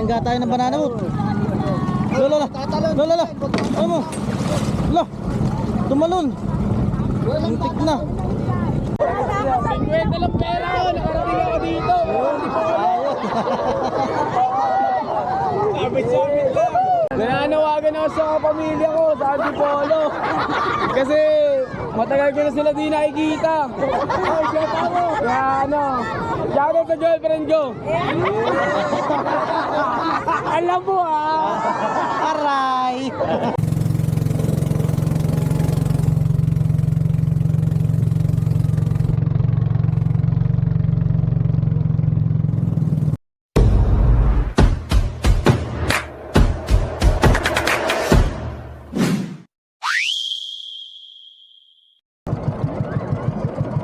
Binangga tayo ng banana boat. Lolo, lolo. Lolo. Ano mo? Lolo. Tumalon. Muntik na. 50 lang pera nakarating ako dito. Sabit-sabit lang. Nananawagan ako sa pamilya ko, sa Antipolo. Kasi matagal ko na sila di nakikita. Kaya ano, shout out sa girlfriend ko. Alam mo ah. Aray.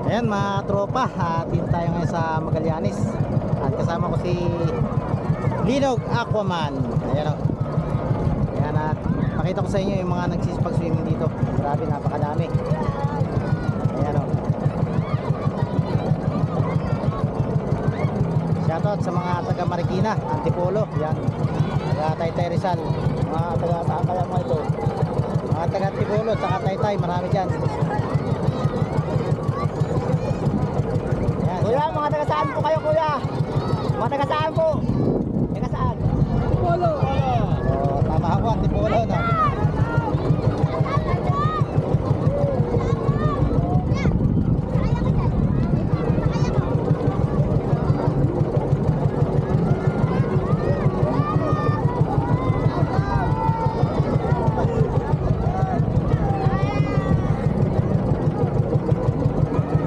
Ayan mga tropa, atin tayo ngayon sa Magallanes. At kasama ko si Linog Aquaman. Ayan o Ayan at pakita ko sa inyo yung mga nagsisipag-swimming dito. Grabe napakadami. Ayan o Shoutout sa mga taga Marikina, Antipolo. Yan, taga Taytay Rizal. Mga taga saan kaya mga ito. Mga taga Antipolo, taga Taytay, marami dyan Kuya, mga taga saan po kayo kuya? Mga taga saan po? Taga saan? Polo. Oh, tama ako, Antipolo na.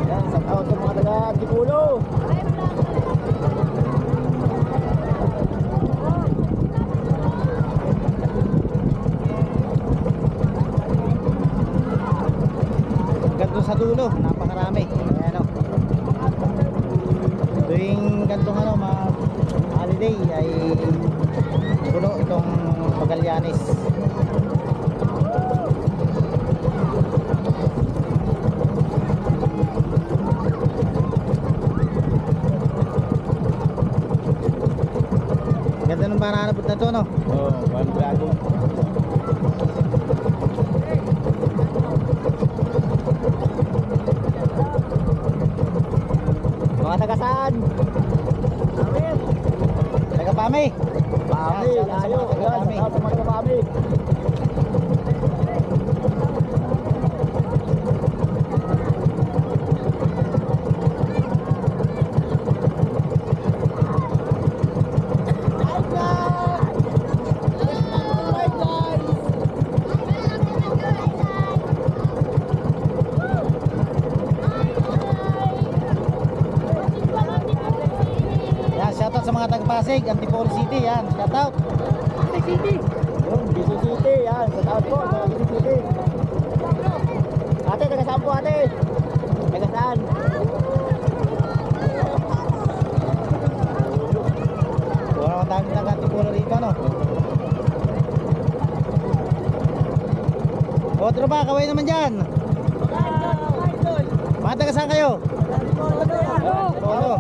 Yan, sa tao sa mga taga Antipulo. Ganto sa dulo, napakarami. Ayan o. Tuwing gantong ano, mga holiday ay puno itong Magallanes. Ganda ng boat na to, no? Oh, one dragon. Mga taga saan? Amin. Taga Pami. Pami, mga taga Pami. sa sa mga taga Pami. Yan, shoutout sa mga taga Pasig, Antipolo City. Yan, shoutout. Yun, BC City. Yan, sa tao po. BC City. Ate, taga saan po ate? Taga saan? Wala akong dami taga Antipolo rito, no? O, tropa, kaway naman dyan. Mga taga saan kayo? Antipolo.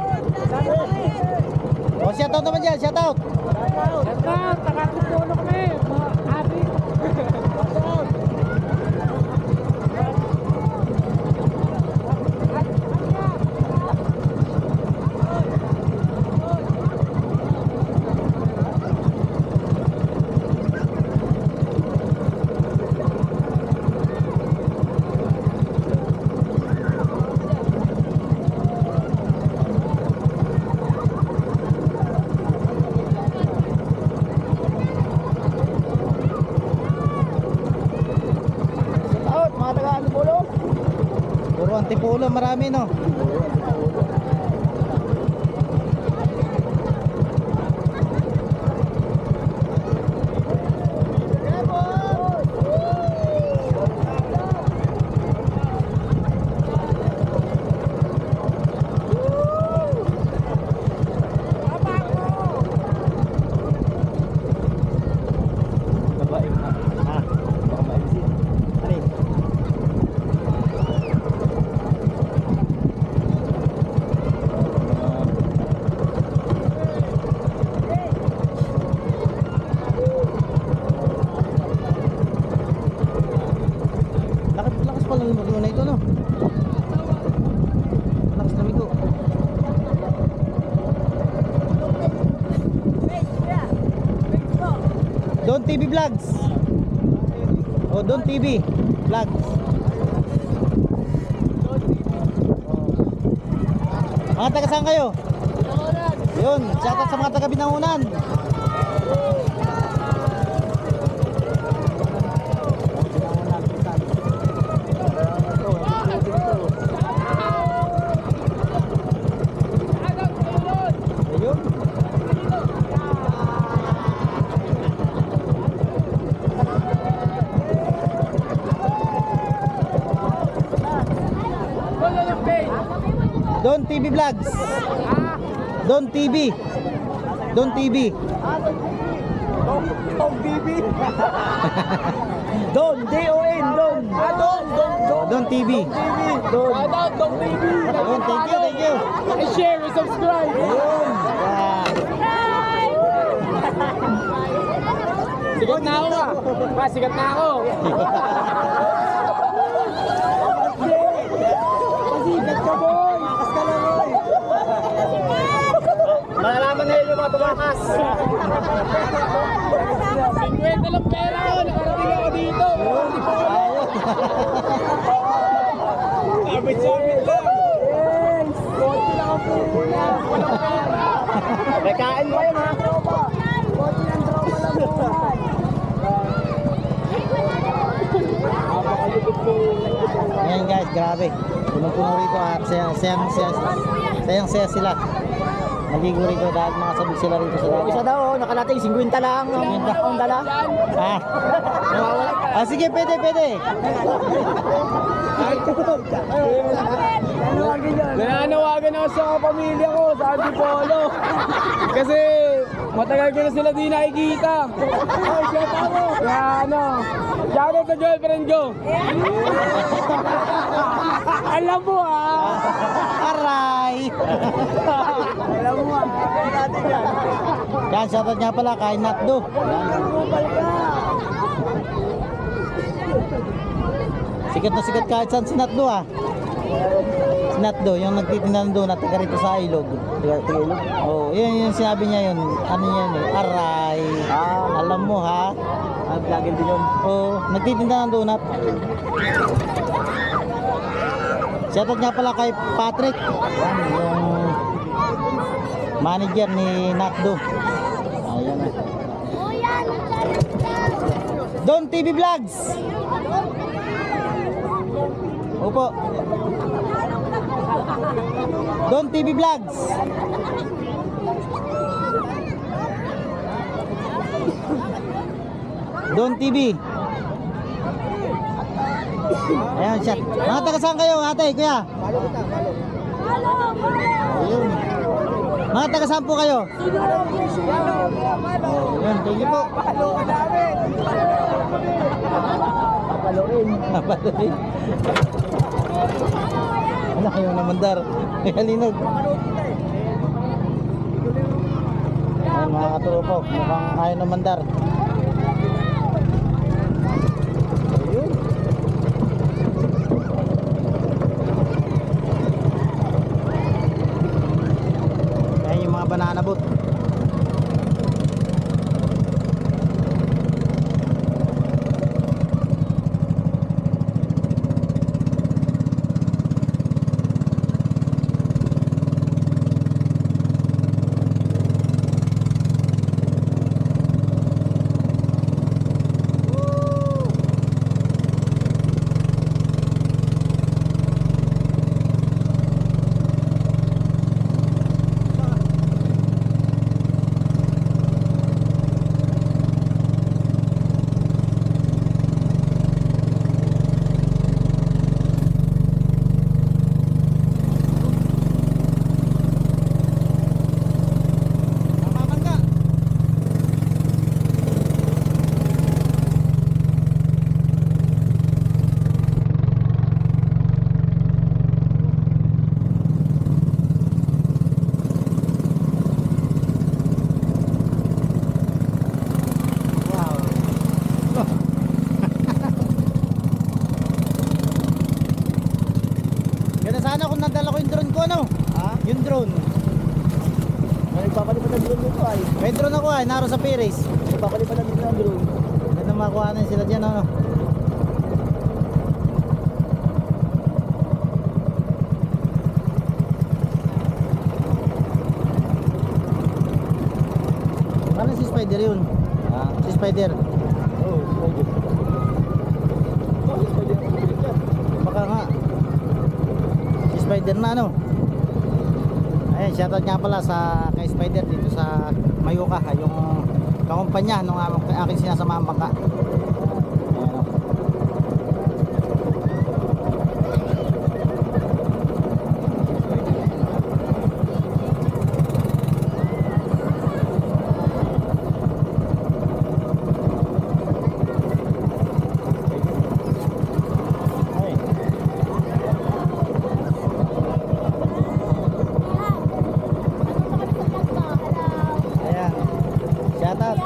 O, shoutout naman dyan, shoutout. Sa tao, mga taga Antipulo. Puro Antipolo, marami, no? Babae na. Ha? Baka maisin. Alin? TV Vlogs. O, Don TV Vlogs. Mga taga saan kayo? Yun, shoutout sa mga taga Binangunan. Don TV Vlogs. Don TV. Don TV. Tom BB. Don, D-O-N, Don. Ah, Don, Don, Don. Don TV. Don. Shout out, Dong TV! Thank you, thank you. I-share, i-subscribe! Ayun. Yan. Sigat na ako ah! Pa, sigat na ako! Pasigat ka, boy. Makas ka lang, boy. Malalaman na yun yung mga tumakas. 50 lang pera ko! Nakarating ako dito! Sabit-sabit lang! Yes! Konti lang ang pula. Walang pera. May kain mo kayo, mga tropa. Konti lang tropa lang buhay. Ayan guys, grabe. Punong-puno rito at sayang, sayang, sayang, sayang, sayang sila. Maligo rito dahil makasabog sila rito sa Yung isa dagat. daw, nakalating 50 lang. Ang ang dala. Ah. ah, sige, pwede, pwede. Nananawagan ako sa pamilya ko, sa Antipolo. Kasi matagal ko na sila di nakikita. Ay, siya. Kaya ano, shout out sa girlfriend ko. Alam mo ah. Aray! Alam mo ah, kaya natin yan. Yan, shoutout nga pala kay Natdo. Sikat na sikat kahit saan si Natdo ah. Si Natdo, yung nagtitinda ng donut, taga rito sa ilog. Tiga ilog. Oh, yun yung sinabi niya yun. Ano yan eh? Aray. Ah. Alam mo ha? Ang vlogger din yun. Oh, nagtitinda ng donut. Shoutout nga pala kay Patrick. Yung manager ni Nakdo. Ayan. Don TV Vlogs. Opo. Don TV Vlogs. Don TV. Ayan siya. Mga taga saan kayo, ate, kuya? Ayun. Mga taga saan po kayo? Ayun, thank you po. Papaloin. Napatuloy. Ano kayo naman dar? May halinog. Ayan mga katuro po, mukhang ayaw naman dar. Ayun. Ayan yung mga banana boat. Mamamangga. Wow. Ganda sana kung nadala ko yung drone ko, ano? Ha? Yung drone. May nagpapalipad ng drone dito ay. May drone ako ay, naro sa Piris. Papalipan natin ng drone. Ganda makuha na sila dyan, ano. Parang si Spider yun. Ah, Si Spider. oh, pwede. Oh, pwede. Baka nga. Si Spider na ano. Ayun, shoutout nga pala sa kay Spider dito sa Mayuka, yung kakumpanya nung aking sinasamahan bangka. Ayan o. Ay. Ayan. Shoutout.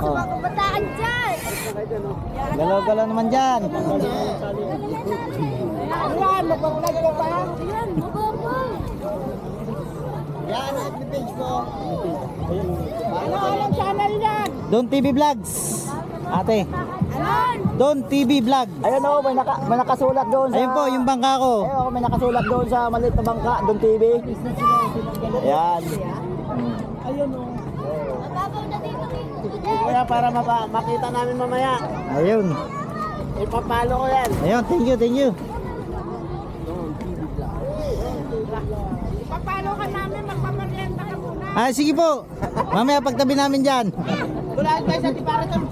Oh. Kabataan dyan! Galaw-galaw naman dyan. Ayan, magbablog ka pa? Ayan, magbablog. Yan, FB page ko. Ano anong channel yan? Don TV Vlogs. Ate! Don TV Vlog. Ayun oh, may, naka, may nakasulat doon sa... Ayun po, yung bangka ko. Ayun oh, may nakasulat doon sa maliit na bangka, doon TV. Ayan. Mababaw na dito dito. Kaya para mapa, makita namin mamaya, Ayun. ipapalo ko yan. Ayun, thank you, thank you. Papalo ka namin, magpaparienta ka muna. Ah, sige po. Mamaya pagtabi namin dyan. Kulaan tayo sa tiparaton.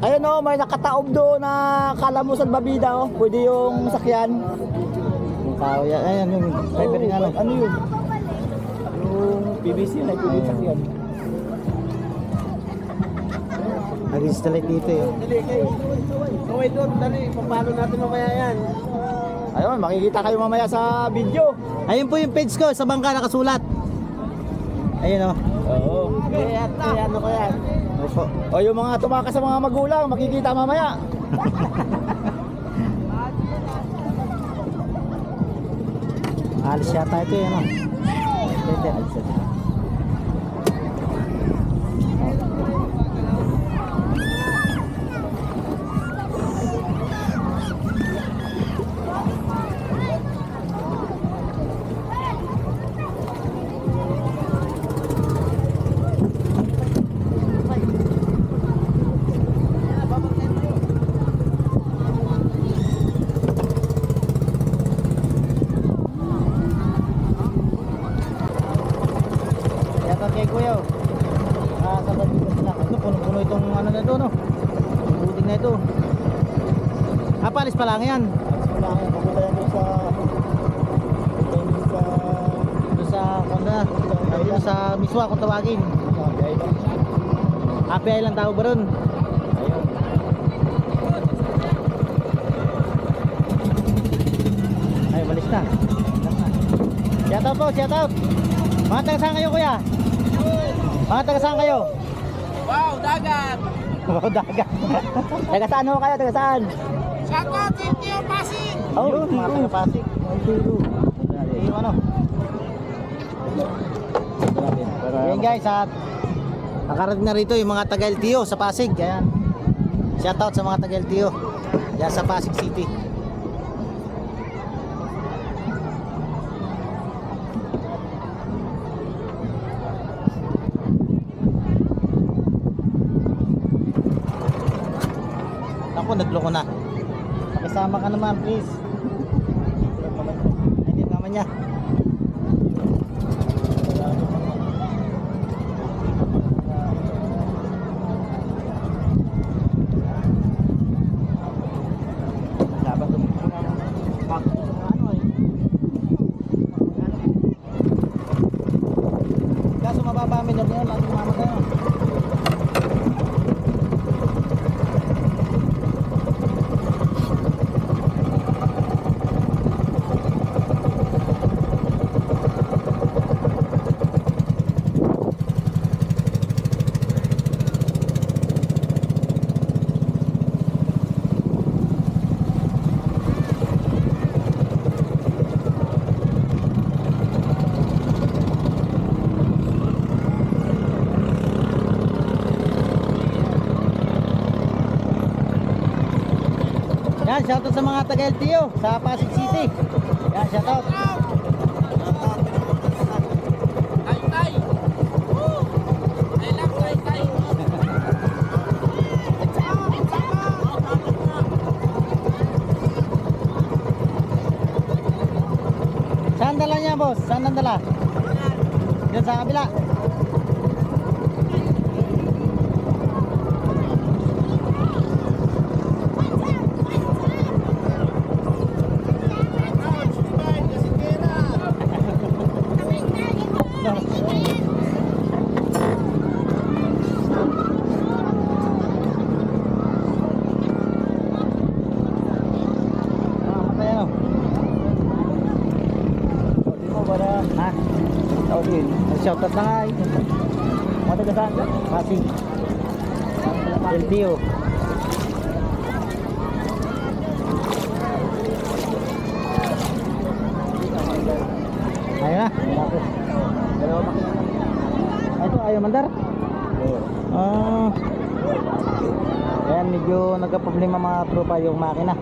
Ayun oh, may nakataob doon na kala mo sa babida oh. Pwede yung sakyan. Yung tao yan. Ayan, yung driver nga. no. Ano yun? Yung PVC na pwede yung sakyan. Nag-installate dito yun. Dali kayo. Kaway doon, dali. Papalo natin mamaya yan. Ayun, makikita kayo mamaya sa video. Ayun po yung page ko, sa bangka nakasulat. Ayun o. Oo. Kaya, kaya ano ko yan. Opo. O yung mga tumakas sa mga magulang, makikita mamaya. Alis yata ito yun o. Pwede, alis. Yata kay Kuya o. Ah, sa dito sila. Ano, puno-puno itong ano na ito no. Yung building na ito. Ah, palis pa lang yan. Wala kayo, papunta yan doon sa... doon sa... Doon sa. Doon sa Miswa kung tawagin. sa Island. Happy Island tawag ba ron? Ayun. Ay, malis na. Shout out po, shout out. Mga taga saan kayo kuya? Mga taga saan kayo? Wow, dagat! Wow, dagat. Taga saan ho kayo? Taga saan? Shoutout, you, Pasig! Oh, mga taga Pasig. Yung ano? Ayan guys, at nakarating na rito yung mga taga LTO sa Pasig. Ayan. Shout out sa mga taga LTO. Diyan sa Pasig City. Ako, nagloko na. Pakisama ka naman, please. Hindi naman niya. Dapat tumulong ng bag. Ano eh? Kaso mababa ang minor niya, lagi mama kayo. Shoutout sa mga taga LTO sa Pasig City. Yan, shoutout. Saan dala niya, boss? Saan dala? Yan sa kabila. Ah, matay ano? Di mo ba na? Ha? Tao din. Shoutout na nga eh. Mataga saan ka? Pasig. LTO. Ayun na. Dalawa makina. Ito, ayaw mandar. Ah. Ayan, medyo nagka-problema mga tropa yung makina.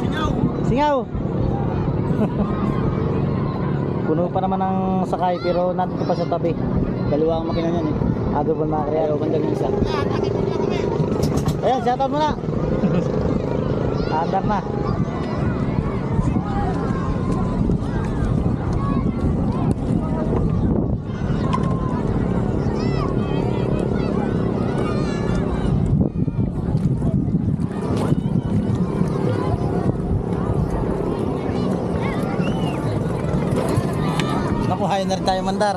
Singaw! Singaw! Puno pa naman ng sakay pero nandito pa sa tabi. Dalawa ang makina niyan eh. Ado po mga kaya. Ayaw bandang isa. Ayan, shoutout mo na. Andar na. Hayo na rin tayo mandar.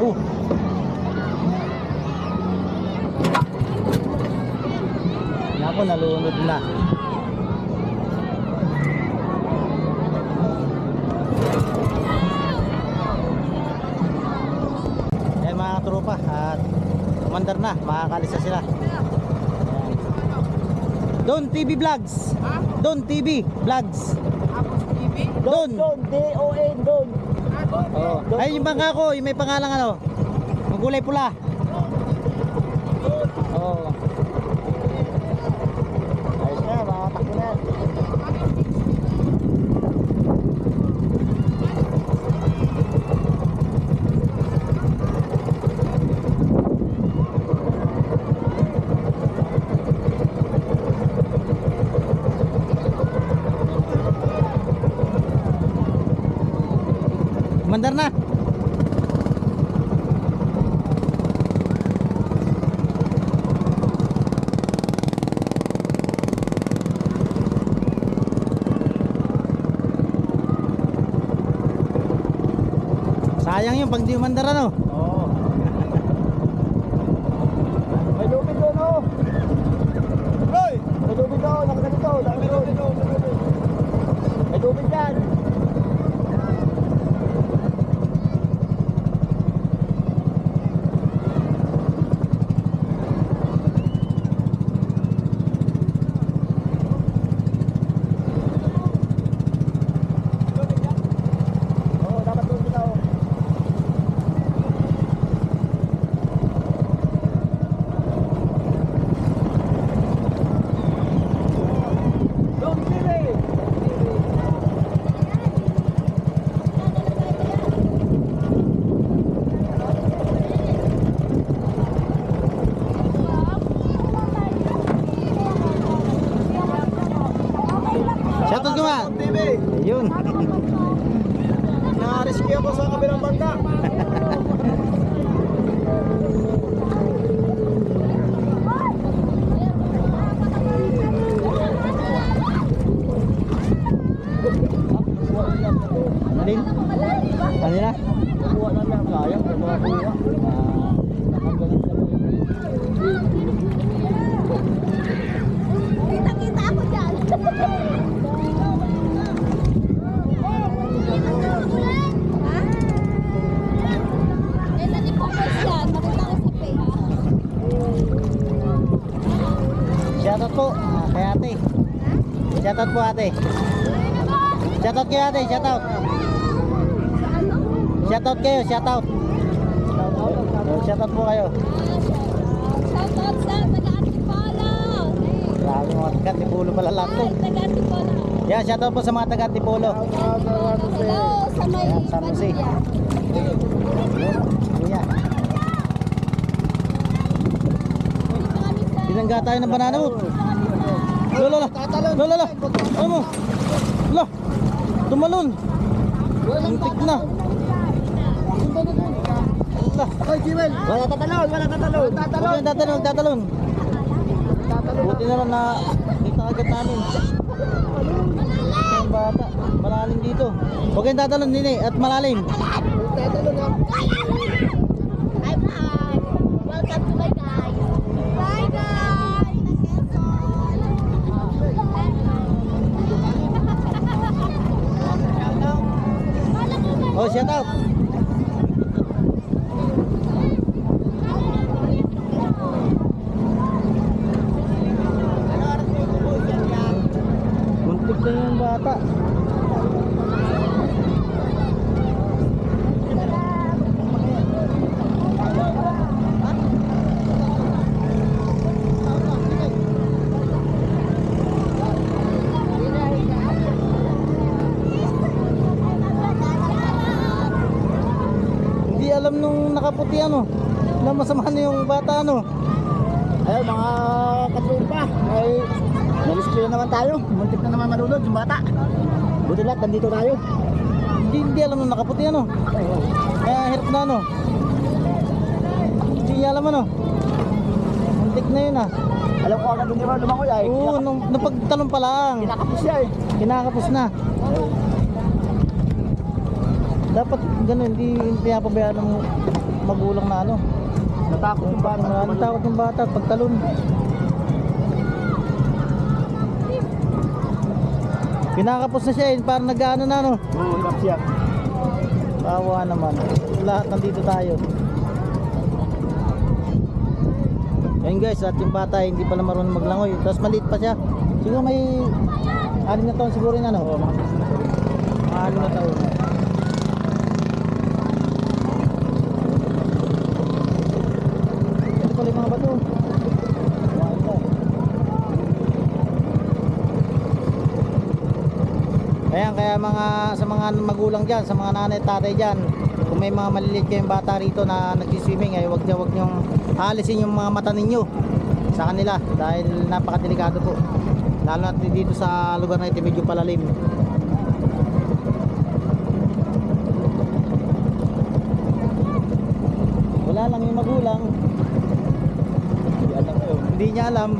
Oh. Naku, nalunod na. Eh mga tropa at kumandar na, makakalis na sila. Ayan. Don TV Vlogs. Don TV Vlogs. Don. Don, D-O-N, Don. Oh. Ay, yung bangka ko, yung may pangalang ano? Yung kulay pula. Oo. Ayos na, makatakbo na. Mandar na. Sayang yung pag di umandar ano. Oo. May lupit doon, oh. Hoy! May lupit doon, nakaganito, dami doon. May lupit yan. Oo, dapat doon kita, oh. Don TV! Shoutout ko nga. TV! Ayun. Na-rescue ako sa kabilang banda. Alin? Kanina? Kuha lang yan, sayang, may mga kuha. Ah, nakagalan sa Kita-kita ako dyan. Ha? Eh, nalipokas yan. Makita ko sa pay, ha? Shoutout po ah, kay ate. Shoutout po ate. Shoutout kay ate, shoutout. Shoutout kayo, shoutout. Shoutout po kayo. Shout out sa taga-Antipolo. Mga taga-Antipolo pala lahat to. Taga-Antipolo. Shoutout po sa mga taga-Antipolo. Hello sa may San Jose. Binangga tayo ng banana mo. Lola, lola. Lola, lola. Ano mo? Lola. Tumalon. Muntik na. Lola. Hoy, Jewel! Wala tatalon, wala tatalon. Kayong tatalon, tatalon. Buti na lang na kita agad namin. Yung bata, malalim dito. Huwag kayong tatalon din eh, at malalim. Tatalon ha. Hi, vlog. Welcome to my guys. Bye, guys. Oh, shout out. Muntik na yung bata. Hindi alam nung nakaputi ano. Na masama na yung bata ano. Ayun, mga katropa. Ay, nalispyo na naman tayo. Muntik na naman marunod yung bata. Buti lahat, nandito tayo. Hindi, hindi alam nung nakaputi ano. Kaya hirap na ano. Hindi alam ano. Muntik na yun ah. Alam ko agad hindi mo lumangoy ay. Oo, nung, nung pagtalon pa lang. Kinakapos siya eh. Kinakapos na. Dapat ganun, hindi hindi pinapabayaan ng magulang na ano. Natakot yung bata. Ano, natakot yung bata at pagtalon. Kinakapos na siya eh, parang nag-ano na ano. Oo, hirap siya. Bawa naman. Lahat nandito tayo. Ayun guys, at yung bata hindi pala marunong maglangoy. Tapos maliit pa siya. Siguro may anim na taon siguro yun ano. Oo, mga Mga anim na taon. Ito pala yung mga bato. Mga ito. Ayan, kaya mga sa mga magulang diyan, sa mga nanay at tatay diyan, kung may mga maliliit kayong bata rito na nagsiswimming, ay wag niyo wag niyong aalisin yung mga mata ninyo sa kanila dahil napakadelikado po. Lalo na dito sa lugar na ito medyo palalim. Wala lang yung magulang, Hindi alam. Niya alam.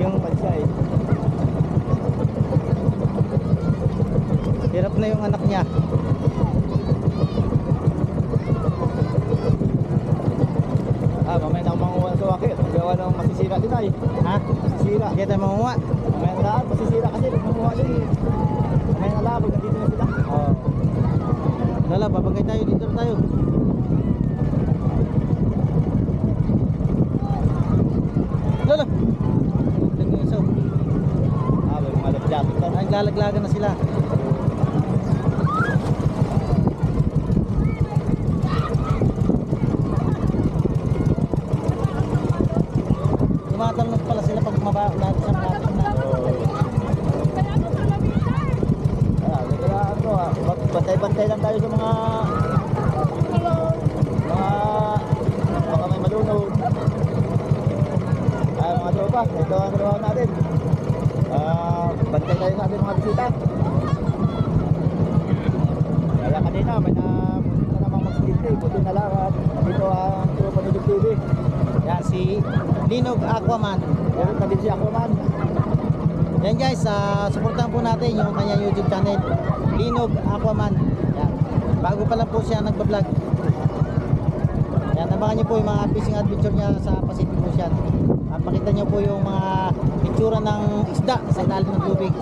Yung siya eh. hirap na yung anak niya. Ah, mamaya na manguha sa wakit. Gawa ng masisira din ay. Ha? Masisira. Sige tayo mamuha. Mamaya na lahat, masisira kasi manguha din. Mamaya na labog, nandito na sila. Oo. Lala, babagay tayo dito na tayo. Lala. Tignan yung isaw. Ah, may mga life jacket ka. Ay, Naglalaglagan na sila. Tumatalon pala sila pag maba lahat sa mga na. Ah, kaya ano ah, bant- bantay-bantay lang tayo sa mga mga baka may malunod. Ah, mga tropa, ito ang trabaho natin. Ah, bantay tayo sa ating mga bisita. Kaya kanina may na na namang mag-skate, buti na lang at dito ang tropa ni Dug TV. Yan si Linog Aquaman. Meron na din si Aquaman. Yan guys, uh, supportahan po natin yung kanyang YouTube channel, Linog Aquaman. Yan. Bago pa lang po siya nagbablog. Yan, abangan niyo po yung mga fishing adventure niya sa Pacific Ocean. At pakita niyo po yung mga itsura ng isda sa ilalim ng tubig.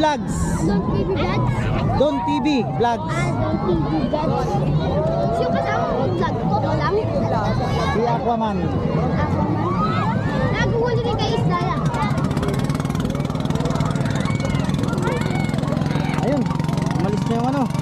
Vlogs. Don TV Vlogs? Don TV Vlogs. Ah, Don TV Vlogs. Yung kasama ko vlog ko, wala mo. Si Aquaman. Aquaman. Naghuhuli rin kay isda lang. Ayun, umalis na yung ano.